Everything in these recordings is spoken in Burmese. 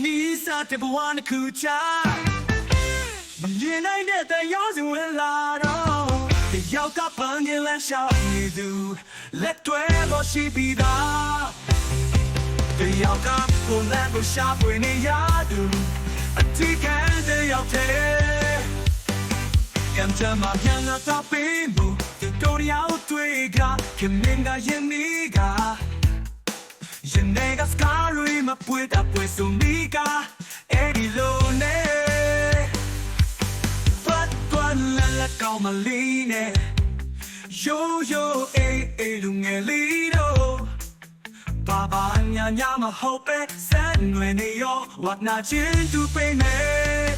နီးစားတဲ့ဘဝတစ်ခုချမမြင်နိုင်တဲ့တရားစုဝင်လာတော့တယောက်ကပန်းငယ်လန်းရှောက်နေသူလက်တွဲလို့ရှိပြီးသားတယောက်ကကိုယ်လန်းကိုရှာဖွေနေရသူအထီးခံတဲ့ယောက်တဲ့ကံကြမ်းမှာပြန်လာတော့ပေးမှုဒီတို့ရောက်တွေ့ကခင်မင်းကယင်းနီးကယင်းနေကစကား no pueda pues unica erilone Pat quan la la calmaline Yo yo e e lungelino Baba nya nya ma hope san nwe ne yo wat na chin tu pe ne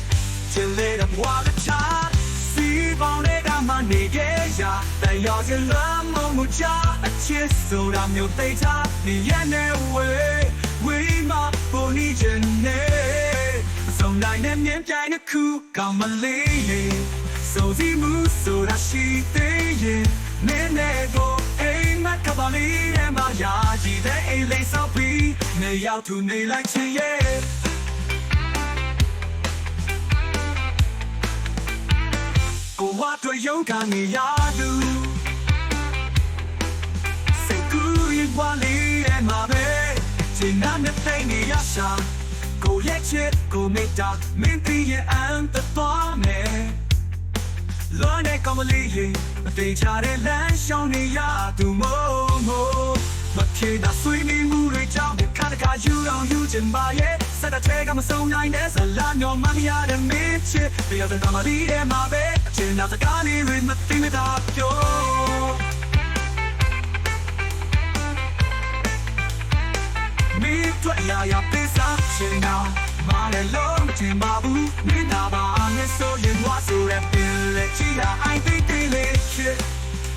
Till it up what a child See bone it am ne ge ya That you're your love mo mo cha a kiss so da myo dai cha ni yan ne we စုံတိုင်းနဲ့မြင်ပြိုင်တစ်ခုကောင်းမလေးလေစိုးစီမှုဆိုတာရှိသေးရင်နင်းနဲ့ကိုအိမ်မကပါလေးရဲ့မရာကြည့်တဲ့အိမ်လေးဆောက်ပြီးနေရောက်သူနေလိုက်ချင်ရဲ့ကိုဝတ်တွေရုံးကနေရသူစိတ်ကူးရင်ဝါလေးရဲ့မှာပဲချိန်နာနဲ့သိနေရရှာ ကိုရဲ့ချစ်ကိုမေတ္တာမင်းတီးရဲ့အန်တတော်မယ်လောနဲ့ကောင်းမလေးရင်မတိတ်ချတဲ့လမ်းရှောင်းနေရသူမို့မို့မထေတာဆွေးနေမှုတွေကြောင့်ခါတခါယူအောင်ယူချင်ပါရဲ့စက်တဲ့ထဲကမဆုံးနိုင်တဲ့ဇလာညောမမရတဲ့မင်းချစ်တရားတဲ့ကမလေးတဲ့မှာပဲအချင်းနောက်စကားလေးတွေမသိမသာပြောမင်းတို့ရာရာပေးစား ချင်တော့မာလည်းလုံးချင်ပါဘူးမင်းသာပါနဲ့ဆိုရင်ဝါဆိုရပင်လေချီလာအိုင်သိသိလေးချစ်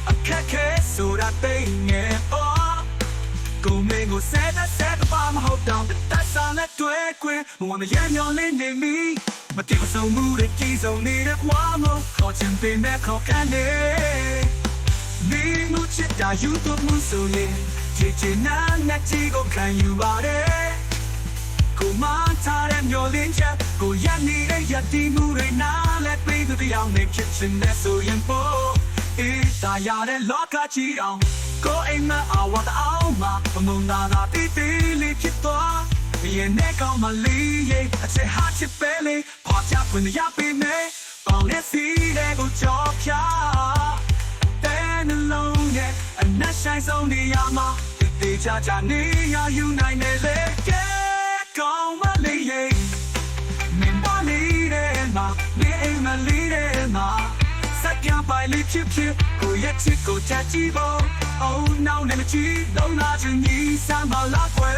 အခက်ခဲဆိုတာသိငယ်အော်ကိုမင်းကိုဆဲတဲ့ဆဲတဲ့ပါမဟုတ်တော့တက်စားနဲ့တွေ့ခွင့်ဘဝမရမျောလေးနေမီမတိမဆုံးမှုတွေကြီးဆုံးနေတဲ့ဘဝမို့ခေါ်ချင်ပင်နဲ့ခေါ်ကန်နေနေမှုချစ်တာယူတော့မှုဆိုရင်ချစ်ချင်နာနဲ့ချီကိုခံယူပါတယ် က်ကိုရနေတဲ့ရည်တည်မှုတွေနားလက်ပေးသူတရားနဲ့ဖြစ်ချင်တဲ့ဆိုရင်ပို့အေးတာရတဲ့လောကကြီးအောင်ကိုအိမ်မအဝတ်အောင်မှာပမုံနာတာတီးတီးလေးဖြစ်သွားရင်နဲ့ကောင်းမလေးရဲ့အချက်ဟာချစ်ပဲလေးပေါ်ချဖွင့်ရပေးမယ်ပေါင်နဲ့စီတဲ့ကိုကြော်ဖြာတဲ့နှလုံးနဲ့အနက်ဆိုင်ဆုံးနေရာမှာတေးသေးချာချာနေရယူနိုင်တယ်လေကဲကော ပိုင်လေးဖြစ်ဖြစ်ကိုရဲ့ချစ်ကိုချာကြည့်ဖို့အိုးနောက်နေမကြည့်လုံးလာချင်ဒီစမ်းပါလားကွယ်